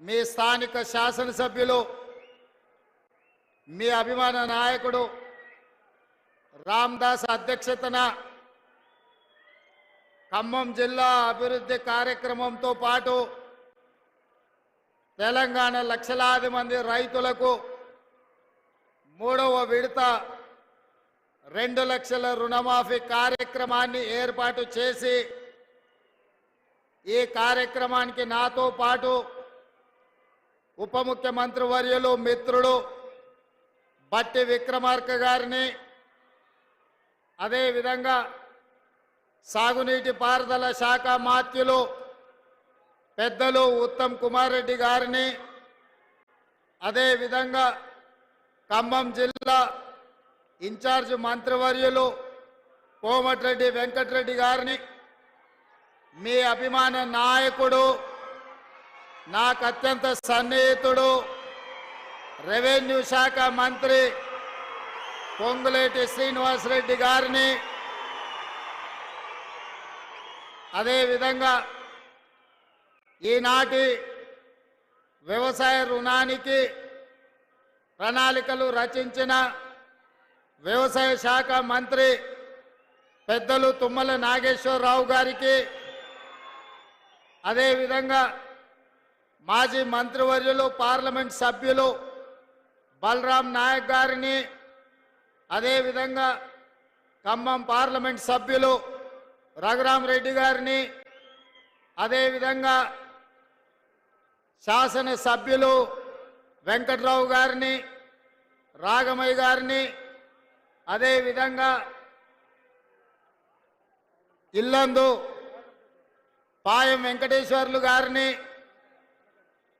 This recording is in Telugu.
మీ స్థానిక శాసనసభ్యులు మీ అభిమాన నాయకుడు రామ్దాస్ అధ్యక్షతన ఖమ్మం జిల్లా అభివృద్ధి కార్యక్రమంతో పాటు తెలంగాణ లక్షలాది మంది రైతులకు మూడవ విడత రెండు లక్షల రుణమాఫీ కార్యక్రమాన్ని ఏర్పాటు చేసి ఈ కార్యక్రమానికి నాతో పాటు ఉప ముఖ్యమంత్రి వర్యులు మిత్రుడు బట్టి విక్రమార్క గారిని అదేవిధంగా సాగునీటి పారుదల శాఖ మాత్యులు పెద్దలు ఉత్తమ్ కుమార్ రెడ్డి గారిని అదేవిధంగా ఖమ్మం జిల్లా ఇన్ఛార్జ్ మంత్రివర్యులు కోమటిరెడ్డి వెంకటరెడ్డి గారిని మీ అభిమాన నాయకుడు నాకు అత్యంత సన్నిహితుడు రెవెన్యూ శాఖ మంత్రి పొంగులేటి శ్రీనివాసరెడ్డి గారిని. అదేవిధంగా ఈనాటి వ్యవసాయ రుణానికి ప్రణాళికలు రచించిన వ్యవసాయ శాఖ మంత్రి పెద్దలు తుమ్మల నాగేశ్వరరావు గారికి. అదేవిధంగా మాజీ మంత్రివర్యులు పార్లమెంట్ సభ్యులు బలరాం నాయక్ గారిని అదేవిధంగా ఖమ్మం పార్లమెంట్ సభ్యులు రఘురాం రెడ్డి గారిని అదేవిధంగా శాసన సభ్యులు వెంకట్రావు గారిని రాగమయ్య గారిని అదేవిధంగా ఇల్లందు పాయం వెంకటేశ్వర్లు గారిని